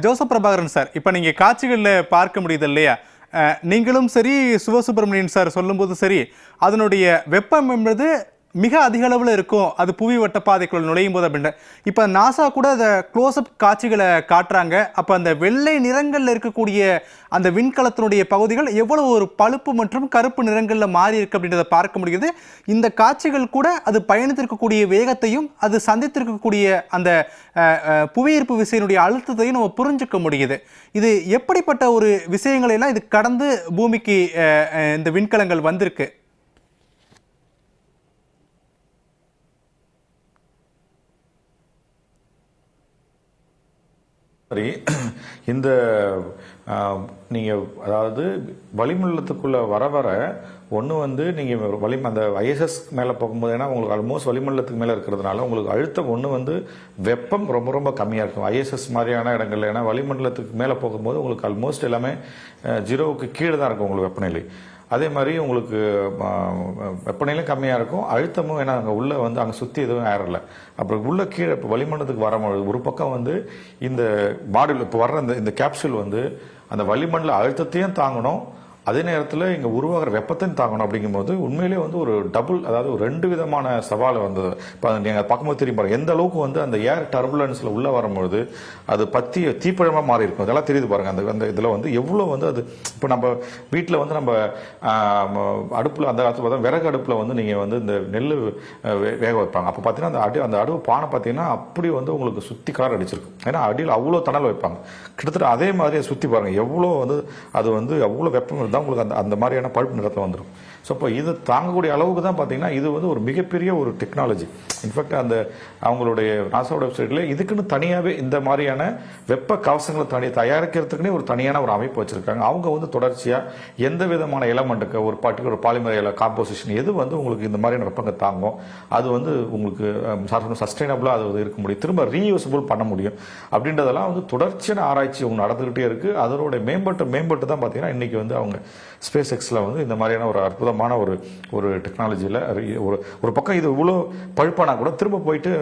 Joseph Prabhakaran sir இப்போ நீங்கள் காட்சிகளில் பார்க்க முடியுது இல்லையா? நீங்களும் சரி சிவசுப்பிரமணியன் சார் சொல்லும்போது சரி அதனுடைய வெப்பம் என்பது மிக அதிக அளவில் இருக்கும். அது புவி வட்ட பாதைக்குள்ள நுழையும் போது அப்படின்ற இப்போ நாசா கூட அதை க்ளோஸ்அப் காட்சிகளை காட்டுறாங்க. அப்போ அந்த வெள்ளை நிறங்களில் இருக்கக்கூடிய அந்த விண்கலத்தினுடைய பகுதிகள் எவ்வளவு ஒரு பழுப்பு மற்றும் கருப்பு நிறங்களில் மாறி இருக்கு அப்படின்றத பார்க்க முடியுது. இந்த காட்சிகள் கூட அது பயணித்திருக்கக்கூடிய வேகத்தையும் அது சந்தித்திருக்கக்கூடிய அந்த புவியீர்ப்பு விசையினுடைய அழுத்தத்தையும் நம்ம புரிஞ்சுக்க முடியுது. இது எப்படிப்பட்ட ஒரு விஷயங்களையெல்லாம் இது கடந்து பூமிக்கு இந்த விண்கலங்கள் வந்திருக்கு? சரி இந்த நீங்கள் அதாவது வளிமண்டலத்துக்குள்ளே வர வர ஒன்று வந்து நீங்கள் வளி அந்த ஐஎஸ்எஸ் மேலே போகும்போது ஏன்னா உங்களுக்கு ஆல்மோஸ்ட் வளிமண்டலத்துக்கு மேலே இருக்கிறதுனால உங்களுக்கு அழுத்தம் ஒன்று வந்து வெப்பம் ரொம்ப ரொம்ப கம்மியாக இருக்கும். ஐஎஸ்எஸ் மாதிரியான இடங்கள்ல ஏன்னா வளிமண்டலத்துக்கு மேலே போகும்போது உங்களுக்கு ஆல்மோஸ்ட் எல்லாமே ஜீரோவுக்கு கீழே தான் இருக்கும் உங்களுக்கு வெப்பநிலை. அதே மாதிரி உங்களுக்கு வெப்பநிலையும் கம்மியாக இருக்கும். அழுத்தமும் ஏன்னா அங்கே உள்ளே வந்து அங்கே சுற்றி எதுவும் ஏறல அப்புறம் உள்ள கீழே இப்போ வளிமண்டலத்துக்கு வரும்பொழுது ஒரு பக்கம் வந்து இந்த மாடியில் இப்போ வர்ற இந்த இந்த கேப்சூல் வந்து அந்த வளிமண்டல அழுத்தத்தையும் தாங்கணும். அதே நேரத்தில் இங்கே உருவாகிற வெப்பத்தையும் தாங்கணும் அப்படிங்கும்போது உண்மையிலேயே வந்து ஒரு டபுள் அதாவது ஒரு ரெண்டு விதமான சவால் வந்தது. இப்போ நீங்கள் பார்க்கும்போது தெரியும் பாருங்கள் எந்த அளவுக்கு வந்து அந்த ஏர் டர்புலன்ஸில் உள்ளே வரும்பொழுது அது பற்றி தீப்பழமாக மாறி இருக்கும். அதெல்லாம் தெரியுது பாருங்கள் அந்த அந்த இதில் வந்து எவ்வளோ வந்து அது இப்போ நம்ம வீட்டில் வந்து நம்ம அடுப்பில் அந்த காலத்தில் பார்த்தா விறகு அடுப்பில் வந்து நீங்கள் வந்து இந்த நெல் வேக வைப்பாங்க. அப்போ பார்த்தீங்கன்னா அந்த அடி அந்த அடுப்பு பானை பார்த்தீங்கன்னா அப்படி வந்து உங்களுக்கு சுற்றி கார் அடிச்சிருக்கும். ஏன்னா அடியில் அவ்வளோ தணல் வைப்பாங்க. கிட்டத்தட்ட அதே மாதிரியே சுற்றி பாருங்கள் எவ்வளோ வந்து அது வந்து அவ்வளோ வெப்பம் தான் உங்களுக்கு அந்த அந்த மாதிரியான பழுப்பு நிறத்தில் வந்துடும் ஸோ இப்போ இது தாங்கக்கூடிய அளவுக்கு தான் பார்த்தீங்கன்னா இது வந்து ஒரு மிகப்பெரிய ஒரு டெக்னாலஜி இன்ஃபேக்ட் அந்த அவங்களுடைய நாசாவோட வெப்சைட்டில் இதுக்குன்னு தனியாகவே இந்த மாதிரியான வெப்ப கவசங்களை தனி தயாரிக்கிறதுக்குனே ஒரு தனியான ஒரு அமைப்பு வச்சுருக்காங்க. அவங்க வந்து தொடர்ச்சியாக எந்த விதமான எலமெண்ட்டுக்கு ஒரு பர்டிகுலர் பாலிமர் எல காம்போசிஷன் எது வந்து உங்களுக்கு இந்த மாதிரியான வெப்பங்க தாங்கும் அது வந்து உங்களுக்கு சஸ்டைனபிளாக அது வந்து இருக்க முடியும். திரும்ப ரீயூசபிள் பண்ண முடியும். அப்படின்றதெல்லாம் வந்து தொடர்ச்சியான ஆராய்ச்சி அவங்க நடந்துக்கிட்டே இருக்குது அதனோட மேம்பட்டு மேம்பட்டு தான் பார்த்தீங்கன்னா இன்றைக்கி வந்து அவங்க ஸ்பேஸ் எக்ஸில் வந்து இந்த மாதிரியான ஒரு அற்புதமான ஒரு ஒரு டெக்னாலஜியில் ஒரு ஒரு பக்கம் இது இவ்வளோ பழுப்பானா கூட திரும்ப போயிட்டு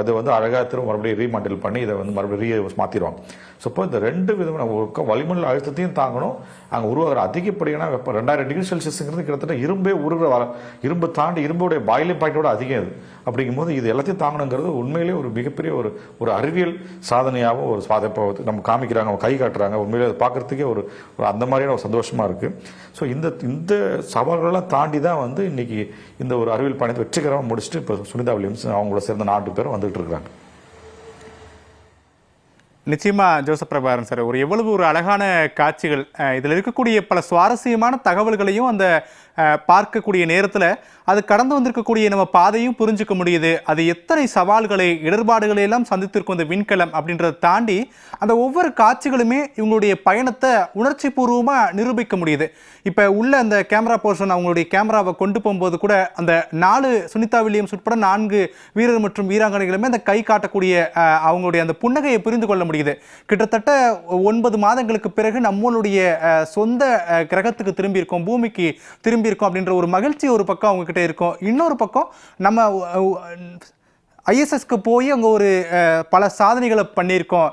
அதை வந்து அழகாக திரும்ப மறுபடியும் ரீமாடல் பண்ணி இதை வந்து மறுபடியும் ரீ மாற்றிடுவாங்க ஸோ இப்போ இந்த ரெண்டு விதமான ஒரு வளிமண்டல அழுத்தத்தையும் தாங்கணும். அங்கே உருவாகிற அதிகப்படியான வெப்பம் ரெண்டாயிரம் டிகிரி செல்சியஸுங்கிறது கிட்டத்தட்ட இரும்பே உருகிற வர இரும்பு தாண்டி இரும்புடைய பாயிலிங் பாயிண்டோட அதிகம் இது. அப்படிங்கும்போது இது எல்லாத்தையும் தாங்கணுங்கிறது உண்மையிலேயே ஒரு மிகப்பெரிய ஒரு ஒரு அறிவியல் சாதனையாகவும் ஒரு சாதப்போ நம்ம காமிக்கிறாங்க அவங்க கை காட்டுறாங்க. உண்மையிலே அதை பார்க்குறதுக்கே ஒரு ஒரு அந்த மாதிரியான ஒரு சந்தோஷமாக இருக்குது இருக்குது ஸோ இந்த இந்த சவால்களெல்லாம் தாண்டி தான் வந்து இன்னைக்கு இந்த ஒரு அறிவியல் பயணத்தை வெற்றிகரமாக முடிச்சுட்டு இப்போ சுனிதா வில்லியம்ஸ் அவங்களோட சேர்ந்த நான்கு பேரும் வந்துட்டு இருக்கிறாங்க. நிச்சயமா ஜோசப் பிரபாகரன் சார் ஒரு எவ்வளவு ஒரு அழகான காட்சிகள் இதில் இருக்கக்கூடிய பல சுவாரஸ்யமான தகவல்களையும் அந்த பார்க்கக்கூடிய நேரத்தில் அது கடந்து வந்திருக்கக்கூடிய நம்ம பாதையும் புரிஞ்சுக்க முடியுது. அது எத்தனை சவால்களை இடர்பாடுகளை எல்லாம் சந்தித்திருக்கும் இந்த விண்கலம் அப்படின்றத தாண்டி அந்த ஒவ்வொரு காட்சிகளுமே இவங்களுடைய பயணத்தை உணர்ச்சி பூர்வமாக நிரூபிக்க முடியுது. இப்போ உள்ள அந்த கேமரா போர்ஷன் அவங்களுடைய கேமராவை கொண்டு போகும்போது கூட அந்த நாலு சுனிதா வில்லியம்ஸ் உட்பட நான்கு வீரர் மற்றும் வீராங்கனைகளுமே அந்த கை காட்டக்கூடிய அவங்களுடைய அந்த புன்னகையை புரிந்து கொள்ள முடியுது. கிட்டத்தட்ட ஒன்பது மாதங்களுக்கு பிறகு நம்மளுடைய சொந்த கிரகத்துக்கு திரும்பியிருக்கோம் பூமிக்கு திரும்பியிருக்கோம் அப்படின்ற ஒரு மகிழ்ச்சி ஒரு பக்கம் அவங்க கிட்ட இருக்கும். இன்னொரு பக்கம் நம்ம ஐஎஸ்எஸ்க்கு போய் அங்கே ஒரு பல சாதனைகளை பண்ணியிருக்கோம்.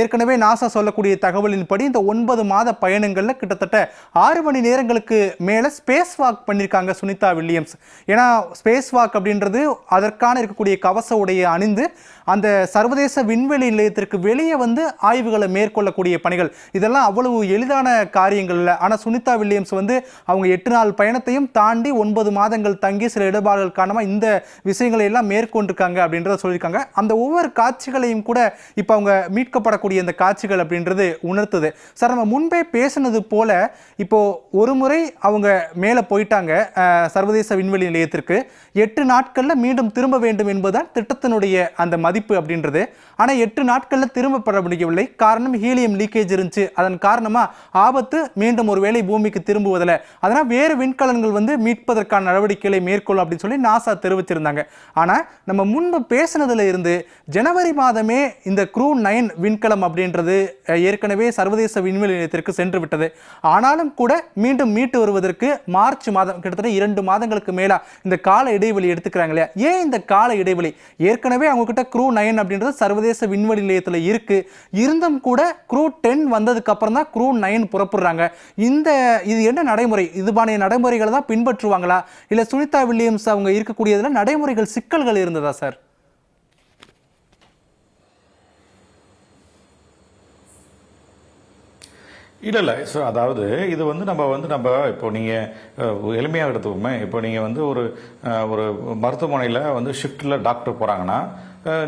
ஏற்கனவே நாசா சொல்லக்கூடிய தகவலின்படி இந்த ஒன்பது மாத பயணங்களில் கிட்டத்தட்ட ஆறு மணி நேரங்களுக்கு மேலே ஸ்பேஸ் வாக் பண்ணியிருக்காங்க சுனிதா வில்லியம்ஸ். ஏன்னா ஸ்பேஸ் வாக் அப்படின்றது அதற்கான இருக்கக்கூடிய கவச உடையை அணிந்து அந்த சர்வதேச விண்வெளி நிலையத்திற்கு வெளியே வந்து ஆய்வுகளை மேற்கொள்ளக்கூடிய பணிகள். இதெல்லாம் அவ்வளவு எளிதான காரியங்கள் இல்லை. ஆனால் சுனிதா வில்லியம்ஸ் வந்து அவங்க எட்டு நாள் பயணத்தையும் தாண்டி ஒன்பது மாதங்கள் தங்கி சில இடர்பாடுகள் காரணமாக இந்த விஷயங்களை எல்லாம் மேற்கொண்டிருக்காங்க. அப்படின்றத சொல்லியிருக்காங்க. அந்த ஒவ்வொரு காட்சிகளையும் கூட இப்போ அவங்க மீட்கப்படக்கூடிய இந்த காட்சிகள் அப்படின்றது உணர்த்துது. சார் நம்ம முன்பே பேசினது போல இப்போ ஒரு முறை அவங்க மேலே போயிட்டாங்க சர்வதேச விண்வெளி நிலையத்திற்கு. எட்டு நாட்களில் மீண்டும் திரும்ப வேண்டும் என்பதுதான் திட்டத்தினுடைய அந்த மதிப்பு அப்படின்றது. ஆனால் எட்டு நாட்களில் திரும்ப பெற முடியவில்லை. காரணம் ஹீலியம் லீக்கேஜ் இருந்துச்சு. அதன் காரணமாக ஆபத்து மீண்டும் ஒரு வேலை பூமிக்கு திரும்புவதில் அதனால் வேறு விண்கலன்கள் வந்து மீட்பதற்கான நடவடிக்கைகளை மேற்கொள்ளும் அப்படின்னு சொல்லி நாசா தெரிவிச்சிருந்தாங்க. ஆனால் நம்ம முன்பு பேசினதுல இருந்து ஜனவரி மாதமே இந்த க்ரூ நைன் விண்கலம் அப்படின்றது ஏற்கனவே சர்வதேச விண்வெளி நிலையத்திற்கு சென்று விட்டது. ஆனாலும் கூட மீண்டும் மீட்டு வருவதற்கு மார்ச் மாதம் கிட்டத்தட்ட இரண்டு மாதங்களுக்கு மேலாக இந்த கால இடைவெளி எடுத்துக்கிறாங்க இல்லையா? ஏன் இந்த கால இடைவெளி? ஏற்கனவே அவங்கக்கிட்ட க்ரூ நைன் அப்படின்றது சர்வதேச விண்வெளி நிலையத்தில் இருக்குது இருந்தும் கூட க்ரூ டென் வந்ததுக்கப்புறம் தான் க்ரூ நைன் புறப்படுறாங்க. இந்த இது என்ன நடைமுறை? இதுபான நடைமுறைகளை தான் பின்பற்றுவாங்களா? இல்லை சுனிதா வில்லியம்ஸ் அவங்க இருக்கக்கூடியதில் நடைமுறைகள் சிக்கல்கள் இருந்ததா சார்? இல்லை இல்லை. ஸோ அதாவது இது வந்து நம்ம வந்து நம்ம இப்போ நீங்கள் எளிமையாக எடுத்துக்கோமே. இப்போ நீங்கள் வந்து ஒரு ஒரு மருத்துவமனையில் வந்து ஷிஃப்ட்டில் டாக்டர் போகிறாங்கன்னா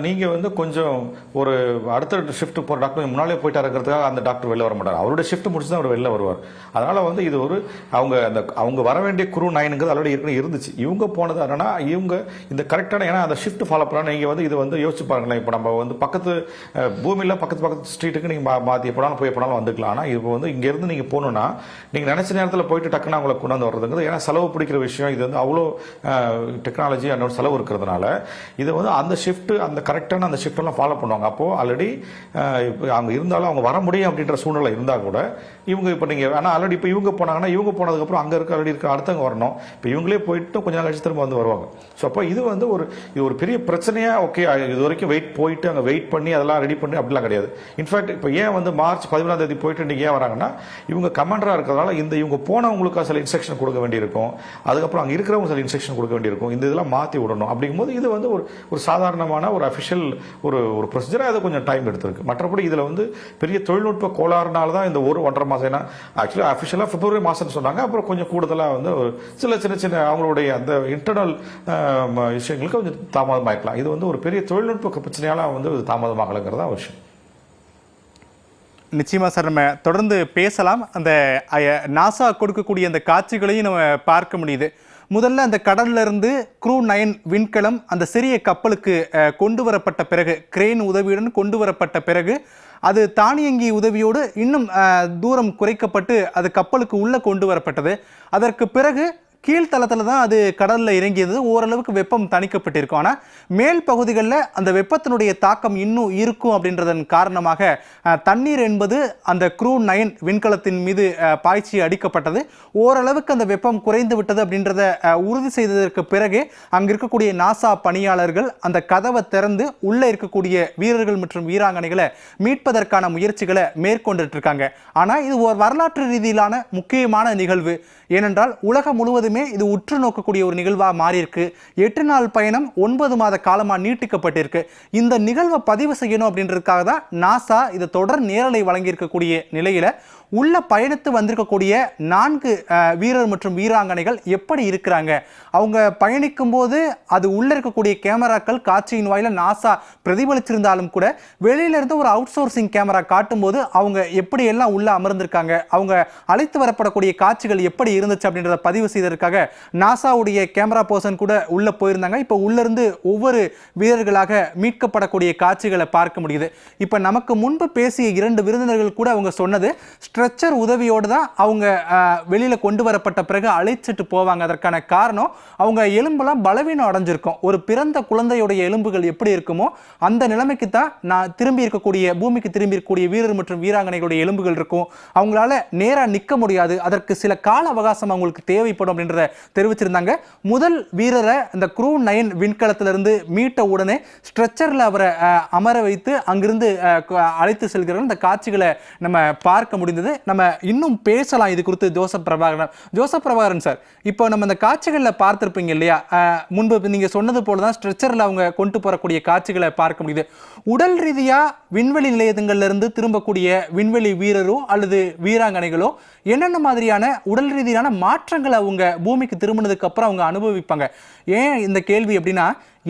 நீங்கள் வந்து கொஞ்சம் ஒரு அடுத்த ஷிஃப்ட் போகிற டாக்டர் முன்னாலே போயிட்டா இருக்கிறதுக்காக அந்த டாக்டர் வெளில வர மாட்டார். அவருடைய ஷிஃப்ட் முடிச்சு தான் அவர் வெளில வருவார். அதனால் வந்து இது ஒரு அவங்க அந்த அவங்க வர வேண்டிய குரு நைனுங்கிறது ஆல்ரெடி ஏற்கனவே இருந்துச்சு. இவங்க போனது என்னன்னா இவங்க இந்த கரெக்டான ஏன்னா அந்த ஷிஃப்ட் ஃபாலோ பண்ணால் நீங்கள் வந்து இது வந்து யோசிச்சு பாருங்களேன். இப்போ நம்ம வந்து பக்கத்து பூமியில் பக்கத்து பக்கத்து ஸ்ட்ரீட்டுக்கு நீங்கள் மா மாற்றி எப்போனாலும் போய் எப்படாலும் வந்துக்கலாம். ஆனால் இப்போ வந்து இங்கேருந்து நீங்கள் போகணுன்னா நீங்கள் நினச்ச நேரத்தில் போயிட்டு டக்குன்னு அவங்களை கொண்டாந்து வர்றதுங்கிறது ஏன்னா செலவு பிடிக்கிற விஷயம். இது வந்து அவ்வளோ டெக்னாலஜி அந்த செலவு இருக்கிறதுனால இது வந்து அந்த ஷிஃப்ட்டு அந்த கரெக்டான அந்த ஷிஃப்டெல்லாம் ஃபாலோ பண்ணுவாங்க. அப்போது ஆல்ரெடி அவங்க இருந்தாலும் அவங்க வர முடியும் அப்படின்ற சூழ்நிலை இருந்தால் கூட இவங்க இப்போ நீங்கள் ஆனால் ஆல்ரெடி இப்போ இவங்க போனாங்கன்னா இவங்க போனதுக்கப்புறம் அங்கே இருக்க ஆல்ரெடி இருக்க அடுத்தவங்க வரணும். இப்போ இவங்களே போயிட்டு கொஞ்ச நாள் கழிச்சு திரும்ப வந்து வருவாங்க. ஸோ அப்போ இது வந்து ஒரு இது ஒரு பெரிய பிரச்சனையாக ஓகே இது வரைக்கும் வெயிட் போயிட்டு அங்கே வெயிட் பண்ணி அதெல்லாம் ரெடி பண்ணி அப்படிலாம் கிடையாது. இன்ஃபேக்ட் இப்போ ஏன் வந்து மார்ச் பதிமூணாம் தேதி போயிட்டு இன்றைக்கி ஏன் வராங்கன்னா இவங்க கமாண்டராக இருக்கிறதுனால இந்த இவங்க போனவங்களுக்கு சில இன்ஸ்ட்ரக்ஷன் கொடுக்க வேண்டியிருக்கும். அதுக்கப்புறம் அங்கே இருக்கிறவங்க சில இன்ஸ்ட்ரக்ஷன் கொடுக்க வேண்டியிருக்கும். இந்த இதெல்லாம் மாற்றி விடணும். அப்படிங்கும்போது இது வந்து ஒரு ஒரு சாதாரணமான ஒரு அஃபிஷியல் ஒரு ஒரு ப்ரொசீஜராக அது கொஞ்சம் டைம் எடுத்திருக்கு. மற்றபடி இதில் வந்து பெரிய தொழில்நுட்ப கோளாறுனால தான் இந்த ஒரு ஒன்றரை மாதம் ஏன்னா ஆக்சுவலி அஃபிஷியலாக பிப்ரவரி மாதம்னு சொன்னாங்க. அப்புறம் கொஞ்சம் கூடுதலாக வந்து ஒரு சில சின்ன சின்ன அவங்களுடைய அந்த இன்டர்னல் விஷயங்களுக்கு கொஞ்சம் தாமதமாயிருக்கலாம் இது வந்து ஒரு பெரிய தொழில்நுட்ப பிரச்சனையால் வந்து இது தாமதமாகலைங்கிறது தான் விஷயம். நிச்சயமாக சார் நம்ம தொடர்ந்து பேசலாம். அந்த நாசா கொடுக்கக்கூடிய அந்த காட்சிகளையும் நம்ம பார்க்க முடியுது. முதல்ல அந்த கடல்ல இருந்து க்ரூ நயன் விண்கலம் அந்த சிறிய கப்பலுக்கு கொண்டு வரப்பட்ட பிறகு கிரேன் உதவியுடன் கொண்டு வரப்பட்ட பிறகு அது தானியங்கி உதவியோடு இன்னும் தூரம் குறைக்கப்பட்டு அது கப்பலுக்கு உள்ளே கொண்டு வரப்பட்டது. அதற்கு பிறகு கீழ்த்தளத்தில் தான் அது கடலில் இறங்கியது. ஓரளவுக்கு வெப்பம் தணிக்கப்பட்டிருக்கும். ஆனால் மேல் பகுதிகளில் அந்த வெப்பத்தினுடைய தாக்கம் இன்னும் இருக்கும் அப்படின்றதன் காரணமாக தண்ணீர் என்பது அந்த க்ரூ நயன் விண்கலத்தின் மீது பாய்ச்சி அடிக்கப்பட்டது. ஓரளவுக்கு அந்த வெப்பம் குறைந்து விட்டது அப்படின்றத உறுதி செய்ததற்கு பிறகு அங்கே இருக்கக்கூடிய நாசா பணியாளர்கள் அந்த கதவை திறந்து உள்ளே இருக்கக்கூடிய வீரர்கள் மற்றும் வீராங்கனைகளை மீட்பதற்கான முயற்சிகளை மேற்கொண்டுட்டு இருக்காங்க ஆனால் இது ஒரு வரலாற்று ரீதியிலான முக்கியமான நிகழ்வு. ஏனென்றால் உலகம் முழுவதுமே இது உற்று நோக்கக்கூடிய ஒரு நிகழ்வாக மாறியிருக்கு. எட்டு நாள் பயணம் ஒன்பது மாத காலமாக நீட்டிக்கப்பட்டிருக்கு. இந்த நிகழ்வை பதிவு செய்யணும் அப்படின்றதுக்காக தான் நாசா இதை தொடர் நேரலை வழங்கியிருக்கக்கூடிய நிலையில் உள்ள பயணித்து வந்திருக்கக்கூடிய நான்கு வீரர் மற்றும் வீராங்கனைகள் எப்படி இருக்கிறாங்க? அவங்க பயணிக்கும் போது அது உள்ள இருக்கக்கூடிய கேமராக்கள் காட்சியின் வாயில நாசா பிரதிபலிச்சிருந்தாலும் கூட வெளியில இருந்து ஒரு அவுட் சோர்சிங் கேமரா காட்டும்போது அவங்க எப்படி எல்லாம் உள்ள அமர்ந்திருக்காங்க? அவங்க அழைத்து வரப்படக்கூடிய காட்சிகள் எப்படி இருந்துச்சு அப்படின்றத பதிவு செய்ததற்காக நாசாவுடைய கேமரா பர்சன் கூட உள்ள போயிருந்தாங்க. இப்போ உள்ளேருந்து ஒவ்வொரு வீரர்களாக மீட்கப்படக்கூடிய காட்சிகளை பார்க்க முடியுது. இப்போ நமக்கு முன்பு பேசிய இரண்டு விருந்தினர்கள் கூட அவங்க சொன்னது ஸ்ட்ரெச்சர் உதவியோடு தான் அவங்க வெளியில் கொண்டு வரப்பட்ட பிறகு அழைச்சிட்டு போவாங்க. அதற்கான காரணம் அவங்க எலும்பெல்லாம் பலவீனம் அடைஞ்சிருக்கும். ஒரு பிறந்த குழந்தையுடைய எலும்புகள் எப்படி இருக்குமோ அந்த நிலைமைக்கு தான் நான் திரும்பி இருக்கக்கூடிய பூமிக்கு திரும்பி இருக்கக்கூடிய வீரர் மற்றும் வீராங்கனைகளுடைய எலும்புகள் இருக்கும். அவங்களால நேராக நிற்க முடியாது. அதற்கு சில கால அவகாசம் அவங்களுக்கு தேவைப்படும் அப்படின்றத தெரிவிச்சிருந்தாங்க. முதல் வீரரை இந்த குரூ நைன் விண்கலத்திலிருந்து மீட்ட உடனே ஸ்ட்ரெச்சரில் அவரை அமர வைத்து அங்கிருந்து அழைத்து செல்கிறவர்கள் இந்த காட்சிகளை நம்ம பார்க்க முடிந்தது. நம்ம இன்னும் பேசலாம். இது குறித்து Joseph Prabhakaran. Joseph Prabhakaran sir இப்போ நம்ம இந்த காட்சிகளில் பார்த்திருப்பீங்க இல்லையா? முன்பு நீங்க சொன்னது போல தான் ஸ்ட்ரெச்சரில் அவங்க கொண்டு போகக்கூடிய காட்சிகளை பார்க்க முடியுது. உடல் ரீதியாக விண்வெளி நிலையங்கள்ல இருந்து திரும்பக்கூடிய விண்வெளி வீரரோ அல்லது வீராங்கனைகளோ என்னென்ன மாதிரியான உடல் ரீதியான மாற்றங்களை அவங்க பூமிக்கு திரும்பினதுக்கு அப்புறம் அவங்க அனுபவிப்பாங்க? ஏன் இந்த கேள்வி அப்படின்னா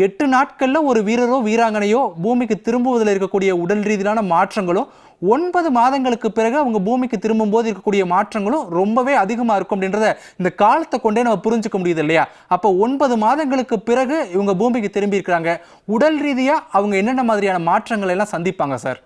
எட்டு நாட்களில் ஒரு வீரரோ வீராங்கனையோ பூமிக்கு திரும்புவதில் இருக்கக்கூடிய உடல் ரீதியிலான மாற்றங்களும் ஒன்பது மாதங்களுக்கு பிறகு அவங்க பூமிக்கு திரும்பும்போது இருக்கக்கூடிய மாற்றங்களும் ரொம்பவே அதிகமாக இருக்கும் அப்படின்றத இந்த காலத்தை கொண்டே நம்ம புரிஞ்சுக்க முடியுது இல்லையா? அப்போ ஒன்பது மாதங்களுக்கு பிறகு இவங்க பூமிக்கு திரும்பி இருக்கிறாங்க. உடல் ரீதியாக அவங்க என்னென்ன மாதிரியான மாற்றங்களை எல்லாம் சந்திப்பாங்க சார்?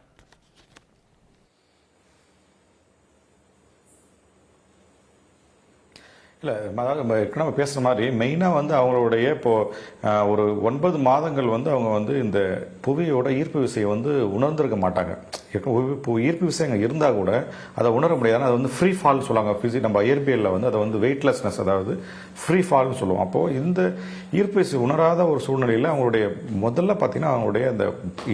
இல்லை அதாவது நம்ம ஏற்கனவே பேசுகிற மாதிரி மெயினாக வந்து அவங்களுடைய இப்போது ஒரு ஒன்பது மாதங்கள் வந்து அவங்க வந்து இந்த புவியோட ஈர்ப்பு விசையை வந்து உணர்ந்திருக்க மாட்டாங்க. இப்போ ஈர்ப்பு விசை அங்கே இருந்தால் கூட அதை உணர முடியாது. அது வந்து ஃப்ரீ ஃபால் சொல்லுவாங்க. ஃபிசி நம்ம இயற்பியலில் வந்து அதை வந்து வெயிட்லெஸ்னஸ் அதாவது ஃப்ரீ ஃபால்னு சொல்லுவோம். அப்போது இந்த ஈர்ப்பு விசை உணராத ஒரு சூழ்நிலையில் அவங்களுடைய முதல்ல பார்த்தீங்கன்னா அவங்களுடைய அந்த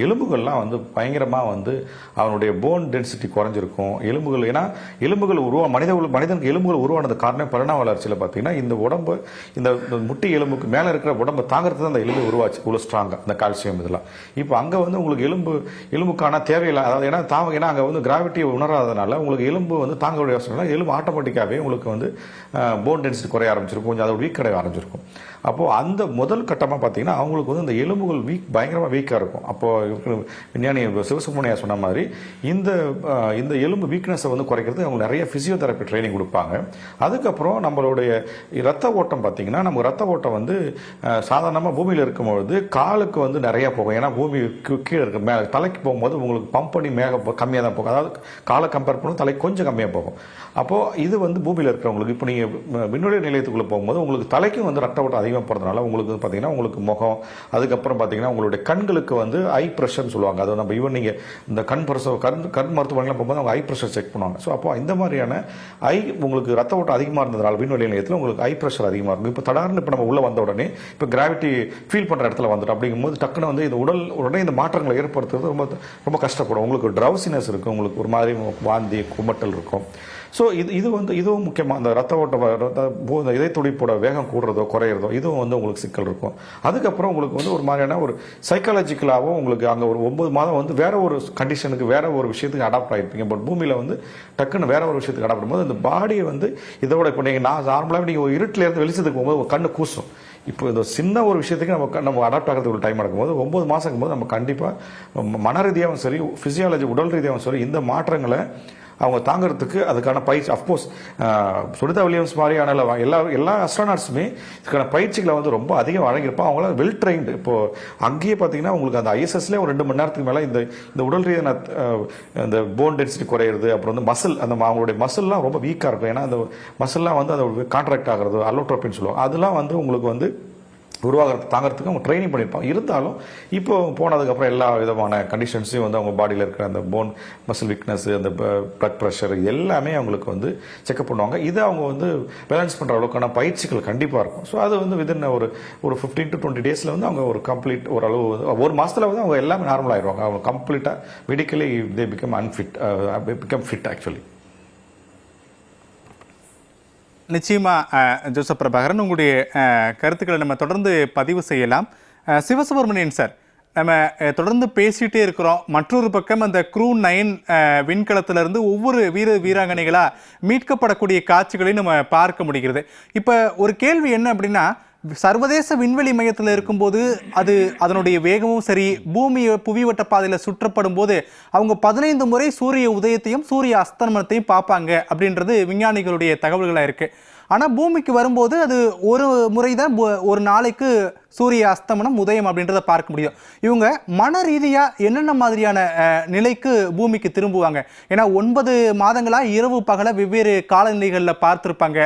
எலும்புகள்லாம் வந்து பயங்கரமாக வந்து அவனுடைய போன் டென்சிட்டி குறைஞ்சிருக்கும். எலும்புகள் ஏன்னா எலும்புகள் உருவா மனித மனிதனுக்கு எலும்புகள் உருவானது காரணம் பரிணாம வளர்ச்சியில் பார்த்தீங்கன்னா இந்த உடம்பு இந்த முட்டி எலும்புக்கு மேலே இருக்கிற உடம்பு தாங்கிறது தான் அந்த எலும்பு உருவாச்சு இவ்வளோ ஸ்ட்ராங்காக அந்த கால்சியம் இதெல்லாம். இப்போ அங்கே வந்து உங்களுக்கு எலும்பு எலும்புக்கான தேவையில்லை அதாவது ஏன்னா தாங்க ஏன்னா அங்கே வந்து கிராவிட்டியை உணராதனால உங்களுக்கு எலும்பு வந்து தாங்க வேண்டிய எலும்பு ஆட்டோமேட்டிக்காகவே உங்களுக்கு வந்து போன் டென்சிட்டி குறைய ஆரம்பிச்சிருக்கும். கொஞ்சம் அதோட வீக் அடைய ஆரம்பிச்சிருக்கும். அப்போது அந்த முதல் கட்டமாக பார்த்தீங்கன்னா அவங்களுக்கு வந்து இந்த எலும்புகள் வீக் பயங்கரமாக வீக்காக இருக்கும். அப்போது விஞ்ஞானி சிவசுப்ரமணியா சொன்ன மாதிரி இந்த இந்த எலும்பு வீக்னஸை வந்து குறைக்கிறது அவங்க நிறைய ஃபிசியோதெரப்பி ட்ரைனிங் கொடுப்பாங்க. அதுக்கப்புறம் நம்மளுடைய ரத்த ஓட்டம் பார்த்தீங்கன்னா நம்ம ரத்த ஓட்டம் வந்து சாதாரணமாக பூமியில் இருக்கும்பொழுது காலுக்கு வந்து நிறையா போகும். ஏன்னா பூமி கீழே இருக்க. மேலே தலைக்கு போகும்போது உங்களுக்கு பம்ப் பண்ணி மேக கம்மியாக தான் போகும். அதாவது காலை கம்பேர் பண்ணும் தலைக்கு கொஞ்சம் கம்மியாக போகும். அப்போது இது வந்து பூமியில் இருக்கிறவங்களுக்கு இப்போ நீங்கள் விண்வெளி நிலையத்துக்குள்ளே போகும்போது உங்களுக்கு தலைக்கும் வந்து ரத்த ஓட்டம் அதிகமாக போகிறதுனால உங்களுக்கு வந்து பார்த்தீங்கன்னா உங்களுக்கு முகம் அதுக்கப்புறம் பார்த்தீங்கன்னா உங்களுடைய கண்களுக்கு வந்து ஐ ப்ரெஷர்னு சொல்லுவாங்க. அது நம்ம ஈவன் நீங்கள் இந்த கண் பிரசவ கண் கண் மருத்துவமனைலாம் போகும்போது அவங்க ஐ ப்ரெஷர் செக் பண்ணுவாங்க. ஸோ அப்போ இந்த மாதிரியான ஐ உங்களுக்கு ரத்த ஓட்டம் அதிகமாக இருந்ததுனால விண்வெளி நிலையத்தில் உங்களுக்கு ஐ ப்ரெஷர் அதிகமாக இருக்கும். இப்போ தடார்னு இப்போ நம்ம உள்ளே வந்த உடனே இப்போ கிராவிட்டி ஃபீல் பண்ணுற இடத்துல வந்துட்டோம் அப்படிங்கும்போது டக்குன்னு வந்து இந்த உடல் உடனே இந்த மாற்றங்களை ஏற்படுத்துறது ரொம்ப ரொம்ப கஷ்டப்படும். உங்களுக்கு ட்ரவுசினஸ் இருக்கும். உங்களுக்கு ஒரு மாதிரி வாந்தி குமட்டல் இருக்கும். ஸோ இது இது வந்து இதுவும் முக்கியமாக அந்த ரத்த ஓட்ட ரத்த இதய துடிப்போட வேகம் கூடுறதோ குறையிறதோ இதுவும் வந்து உங்களுக்கு சிக்கல் இருக்கும். அதுக்கப்புறம் உங்களுக்கு வந்து ஒரு மாதிரியான ஒரு சைக்காலஜிக்கலாகவும் உங்களுக்கு அங்கே ஒரு ஒம்பது மாதம் வந்து வேற ஒரு கண்டிஷனுக்கு வேற ஒரு விஷயத்துக்கு அடாப்ட் ஆகிருப்பீங்க பட் பூமியில் வந்து டக்குன்னு வேற ஒரு விஷயத்துக்கு அடாப்ட் பண்ணும்போது இந்த பாடியை வந்து இதோட இப்போ நீங்கள் நான் நார்மலாக நீங்கள் ஒரு இருட்டில் இருந்து வெளிச்சத்துக்கு போகும்போது ஒரு கண்ணு கூசும். இப்போ இந்த சின்ன ஒரு விஷயத்துக்கு நம்ம நம்ம அடாப்ட் ஆகிறதுக்கு ஒரு டைம் எடுக்கும்போது ஒம்பது மாதம் போது நம்ம கண்டிப்பாக மன ரீதியாகவும் சரி ஃபிசியாலஜி உடல் ரீதியாகவும் சரி இந்த மாற்றங்களை அவங்க தாங்கிறதுக்கு அதுக்கான பயிற்சி அஃப்கோர்ஸ் சுனிதா வில்லியம்ஸ் மாதிரியான எல்லா- எல்லா அஸ்ட்ரானாட்ஸுமே இதுக்கான பயிற்சிகளை வந்து ரொம்ப அதிகம் வழங்கியிருப்போம் அவங்களாம் வெல் ட்ரைன்டு இப்போ அங்கேயே பார்த்தீங்கன்னா உங்களுக்கு அந்த ஐஎஸ்எஸ்லேயே ஒரு ரெண்டு மணி நேரத்துக்கு மேலே இந்த இந்த உடல் ரீதியான இந்த போன் டென்சிட்டி குறையிறது அப்புறம் வந்து மசில் அந்த அவங்களுடைய மசில்லாம் ரொம்ப வீக்காக இருக்கும். ஏன்னா அந்த மசில்லாம் வந்து அது கான்ட்ராக்ட் ஆகிறது அலோட்ரோப்பின்னு சொல்லுவாங்க. அதெல்லாம் வந்து உங்களுக்கு வந்து உருவாகிறது தாங்கிறதுக்கு அவங்க ட்ரைனிங் பண்ணியிருப்பாங்க இருந்தாலும் இப்போ போனதுக்கப்புறம் எல்லா விதமான கண்டிஷன்ஸையும் வந்து அவங்க பாடியில் இருக்கிற அந்த போன் மசில் வீக்னஸ் அந்த பிளட் ப்ரெஷர் எல்லாமே அவங்களுக்கு வந்து செக்அப் பண்ணுவாங்க. இதை அவங்க வந்து பேலன்ஸ் பண்ணுற அளவுக்கான பயிற்சிகள் கண்டிப்பாக இருக்கும். ஸோ அது வந்து விதின் ஒரு ஒரு ஃபிஃப்டீன் டு டுவெண்ட்டி டேஸில் வந்து அவங்க ஒரு கம்ப்ளீட் ஒரு அளவு ஒரு மாதத்தில் வந்து அவங்க எல்லாமே நார்மல் ஆயிடுவாங்க. அவங்க கம்ப்ளீட்டாக medically they become unfit become fit actually நிச்சயமாக ஜோசப் பிரபாகரன் உங்களுடைய கருத்துக்களை நம்ம தொடர்ந்து பதிவு செய்யலாம். அஹ், சிவசுப்பிரமணியன் சார் நம்ம தொடர்ந்து பேசிகிட்டே இருக்கிறோம். மற்றொரு பக்கம் அந்த க்ரூ நைன் விண்கலத்திலிருந்து ஒவ்வொரு வீர வீராங்கனைகளாக மீட்கப்படக்கூடிய காட்சிகளையும் நம்ம பார்க்க முடிகிறது. இப்போ ஒரு கேள்வி என்ன அப்படின்னா சர்வதேச விண்வெளி மையத்தில் இருக்கும்போது அது அதனுடைய வேகமும் சரி பூமியை புவிவட்ட பாதையில் சுற்றப்படும் போது அவங்க பதினைந்து முறை சூரிய உதயத்தையும் சூரிய அஸ்தமனத்தையும் பார்ப்பாங்க அப்படின்றது விஞ்ஞானிகளுடைய தகவல்களாக இருக்குது ஆனால் பூமிக்கு வரும்போது அது ஒரு முறை தான் ஒரு நாளைக்கு சூரிய அஸ்தமனம் உதயம் அப்படின்றத பார்க்க முடியும். இவங்க மன ரீதியாக என்னென்ன மாதிரியான நிலைக்கு பூமிக்கு திரும்புவாங்க? ஏன்னா ஒன்பது மாதங்களாக இரவு பகல வெவ்வேறு காலநிலைகளில் பார்த்துருப்பாங்க.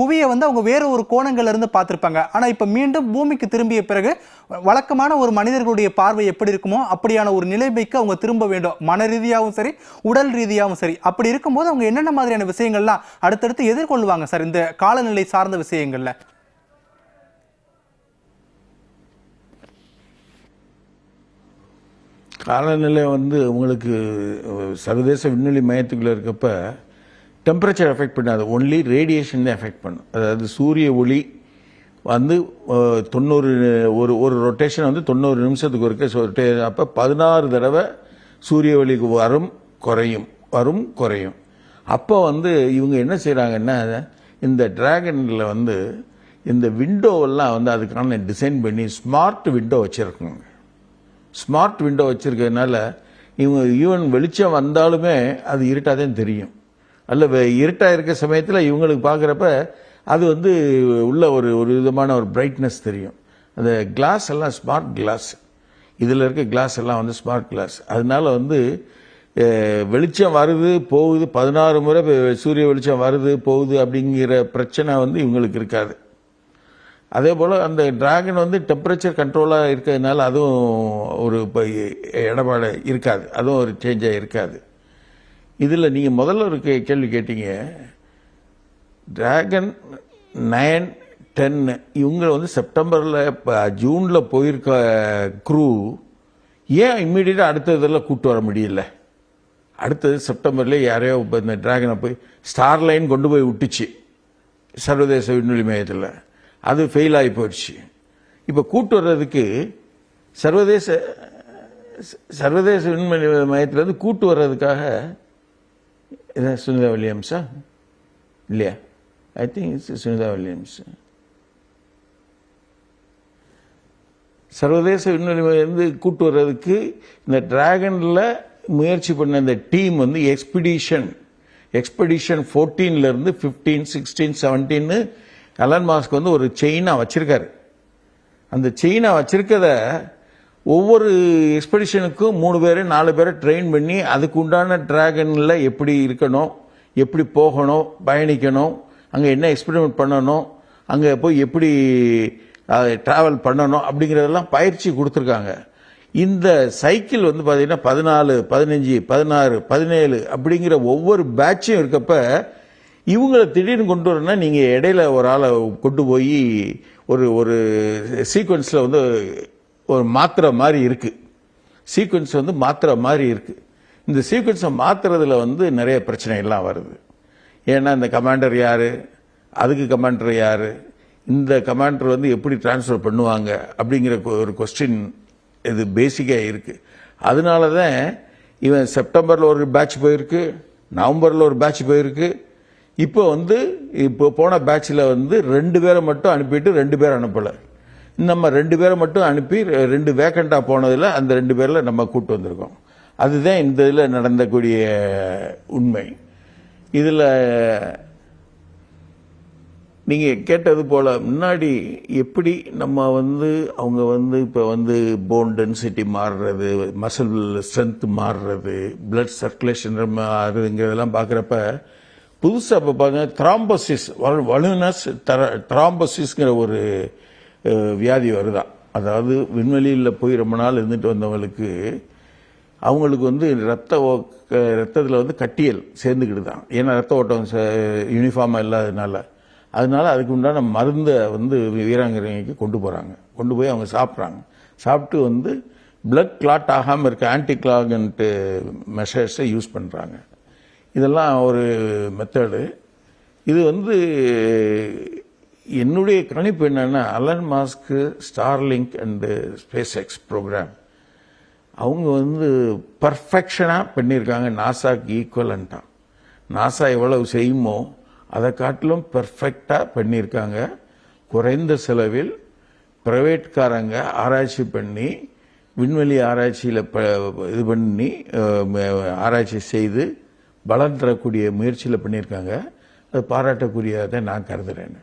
புவியை வந்து அவங்க வேறு ஒரு கோணங்கள்லேருந்து பார்த்துருப்பாங்க. ஆனால் இப்போ மீண்டும் பூமிக்கு திரும்பிய பிறகு வழக்கமான ஒரு மனிதர்களுடைய பார்வை எப்படி இருக்குமோ அப்படியான ஒரு நிலைமைக்கு அவங்க திரும்ப வேண்டும். மன ரீதியாகவும் சரி உடல் ரீதியாகவும் சரி. அப்படி இருக்கும்போது அவங்க என்னென்ன மாதிரியான விஷயங்கள்லாம் அடுத்தடுத்து எதிர்கொள்வாங்க சார் இந்த காலநிலை சார்ந்த விஷயங்களில்? காலநிலை வந்து உங்களுக்கு சர்வதேச விண்வெளி மையத்துக்குள்ள இருக்கப்ப டெம்பரேச்சர் எஃபெக்ட் பண்ணாது. ஒன்லி ரேடியேஷன் தான் எஃபெக்ட் பண்ணும். அதாவது சூரிய ஒளி வந்து தொண்ணூறு ஒரு ஒரு ரொட்டேஷன் வந்து தொண்ணூறு நிமிஷத்துக்கு ஒருக்க அப்போ பதினாறு தடவை சூரிய ஒளிக்கு வரும் குறையும். வரும் குறையும். அப்போ வந்து இவங்க என்ன செய்கிறாங்கன்னா இந்த டிராகனில் வந்து இந்த விண்டோவெல்லாம் வந்து அதுக்கான டிசைன் பண்ணி ஸ்மார்ட் விண்டோ வச்சுருக்குங்க. ஸ்மார்ட் விண்டோ வச்சிருக்கிறதுனால இவங்க ஈவன் வெளிச்சம் வந்தாலுமே அது இருட்டாக தான் தெரியும். அல்ல இருட்டாக இருக்க சமயத்தில் இவங்களுக்கு பார்க்குறப்ப அது வந்து உள்ள ஒரு ஒரு விதமான ஒரு பிரைட்னஸ் தெரியும். அந்த கிளாஸ் எல்லாம் ஸ்மார்ட் கிளாஸ் இதில் இருக்க கிளாஸ் எல்லாம் வந்து ஸ்மார்ட் கிளாஸ் அதனால வந்து வெளிச்சம் வருது போகுது. பதினாறு முறை சூரிய வெளிச்சம் வருது போகுது அப்படிங்கிற பிரச்சனை வந்து இவங்களுக்கு இருக்காது. அதே போல் அந்த டிராகன் வந்து டெம்பரேச்சர் கண்ட்ரோலாக இருக்கிறதுனால அதுவும் ஒரு இப்போ இடபாடு இருக்காது. அதுவும் ஒரு சேஞ்சாக இருக்காது. இதில் நீங்கள் முதல்ல ஒரு கே- கேள்வி கேட்டீங்க. டிராகன் நைன் டென் இவங்க வந்து செப்டம்பரில் இப்போ ஜூனில் போயிருக்க க்ரூ ஏன் இம்மீடியட்டாக அடுத்த இதில் கூப்பிட்டு வர முடியல? அடுத்தது செப்டம்பர்லேயே யாரையோ இப்போ இந்த டிராகனை போய் ஸ்டார் லைன் கொண்டு போய் விட்டுச்சு. சர்வதேச விண்வெளி மையத்தில். அது ஃபெயில் ஆகி போயிடுச்சு இப்போ கூட்டு வர்றதுக்கு சர்வதேச சர்வதேச விண்வெளி மையத்திலேருந்து கூட்டு வர்றதுக்காக இதான் சுனிதா வில்லியம்ஸா? இல்லையா? I think it's Sunita Williams. சர்வதேச விண்வெளி வந்து கூட்டு வர்றதுக்கு இந்த டிராகனில் முயற்சி பண்ண இந்த டீம் வந்து எக்ஸ்பிடிஷன் எக்ஸ்பெடிஷன் ஃபோர்டீன்ல இருந்து ஃபிஃப்டீன் சிக்ஸ்டீன் செவன்டீன்னு அலன் மாஸ்க் வந்து ஒரு செயினாக வச்சுருக்காரு. அந்த செயினாக வச்சுருக்கத ஒவ்வொரு எக்ஸ்பெடிஷனுக்கும் மூணு பேர் நாலு பேரை ட்ரெயின் பண்ணி அதுக்கு உண்டான ட்ராகனில் எப்படி இருக்கணும் எப்படி போகணும் பயணிக்கணும் அங்கே என்ன எக்ஸ்பெரிமெண்ட் பண்ணணும் அங்கே போய் எப்படி ட்ராவல் பண்ணணும் அப்படிங்கிறதெல்லாம் பயிற்சி கொடுத்துருக்காங்க. இந்த சைக்கிள் வந்து பார்த்தீங்கன்னா பதினாலு பதினஞ்சு பதினாறு பதினேழு அப்படிங்கிற ஒவ்வொரு பேட்சும் இருக்கப்போ இவங்களை திடீர்னு கொண்டு வரணும்னா நீங்கள் இடையில ஒரு ஆளை கொண்டு போய் ஒரு ஒரு சீக்வன்ஸில் வந்து ஒரு மாத்திரை மாதிரி இருக்குது சீக்வன்ஸ் வந்து மாத்திரை மாதிரி இருக்குது இந்த சீக்வன்ஸை மாத்துறதுல வந்து நிறைய பிரச்சனைகள்லாம் வருது. ஏன்னா இந்த கமாண்டர் யார்? அதுக்கு கமாண்டர் யார்? இந்த கமாண்டர் வந்து எப்படி டிரான்ஸ்ஃபர் பண்ணுவாங்க? அப்படிங்கிற கொ- ஒரு கொஸ்டின் இது பேசிக்காக இருக்குது அதனால தான் இவன் செப்டம்பரில் ஒரு பேட்ச் போயிருக்கு நவம்பரில் ஒரு பேட்ச் போயிருக்கு இப்போ வந்து இப்போ போன பேட்சில் வந்து ரெண்டு பேரை மட்டும் அனுப்பிட்டு ரெண்டு பேர் அனுப்பலை. நம்ம ரெண்டு பேரை மட்டும் அனுப்பி ரெண்டு வேக்கண்டாக போனதில் அந்த ரெண்டு பேரில் நம்ம கூப்பிட்டு வந்திருக்கோம். அதுதான் இந்த இதில் நடந்தக்கூடிய உண்மை. இதில் நீங்கள் கேட்டது போல் முன்னாடி எப்படி நம்ம வந்து அவங்க வந்து இப்போ வந்து போன் டென்சிட்டி மாறுறது மசில் ஸ்ட்ரென்த் மாறுறது பிளட் சர்க்குலேஷன் மாறுதுங்கிறதெல்லாம் பார்க்குறப்ப புதுசாக இப்போ பார்த்தீங்கன்னா த்ராம்போசிஸ் வலுனஸ் த்ராம்போசிஸ்ங்கிற ஒரு வியாதி வருதான் அதாவது விண்வெளியில் போய் ரொம்ப நாள் இருந்துட்டு வந்தவங்களுக்கு அவங்களுக்கு வந்து ரத்த ரத்தத்தில் வந்து கட்டியல் சேர்ந்துக்கிட்டு தான் ஏன்னா ரத்த ஓட்டம் யூனிஃபார்மாக இல்லாததுனால. அதனால அதுக்கு உண்டான மருந்தை வந்து வீராங்கனைக்கு கொண்டு போகிறாங்க கொண்டு போய் அவங்க சாப்பிட்றாங்க. சாப்பிட்டு வந்து பிளட் கிளாட் ஆகாமல் இருக்க ஆன்டி கிளாகன்ட்டு மெஷர்ஸை யூஸ் பண்ணுறாங்க இதெல்லாம் ஒரு மெத்தடு இது வந்து என்னுடைய கணிப்பு என்னென்னா Elon mask Starlink and Space X program அவங்க வந்து பர்ஃபெக்ஷனாக பண்ணியிருக்காங்க. நாசாக்கு ஈக்குவலண்ட்டாக நாசா எவ்வளவு செய்யுமோ அதை காட்டிலும் பர்ஃபெக்டாக பண்ணியிருக்காங்க. குறைந்த செலவில் ப்ரைவேட்காரங்க ஆராய்ச்சி பண்ணி விண்வெளி ஆராய்ச்சியில் ப இது பண்ணி ஆராய்ச்சி செய்து பலன் தரக்கூடிய முயற்சியில் பண்ணியிருக்காங்க. அது பாராட்டக்கூடியதை நான் கருதுகிறேன்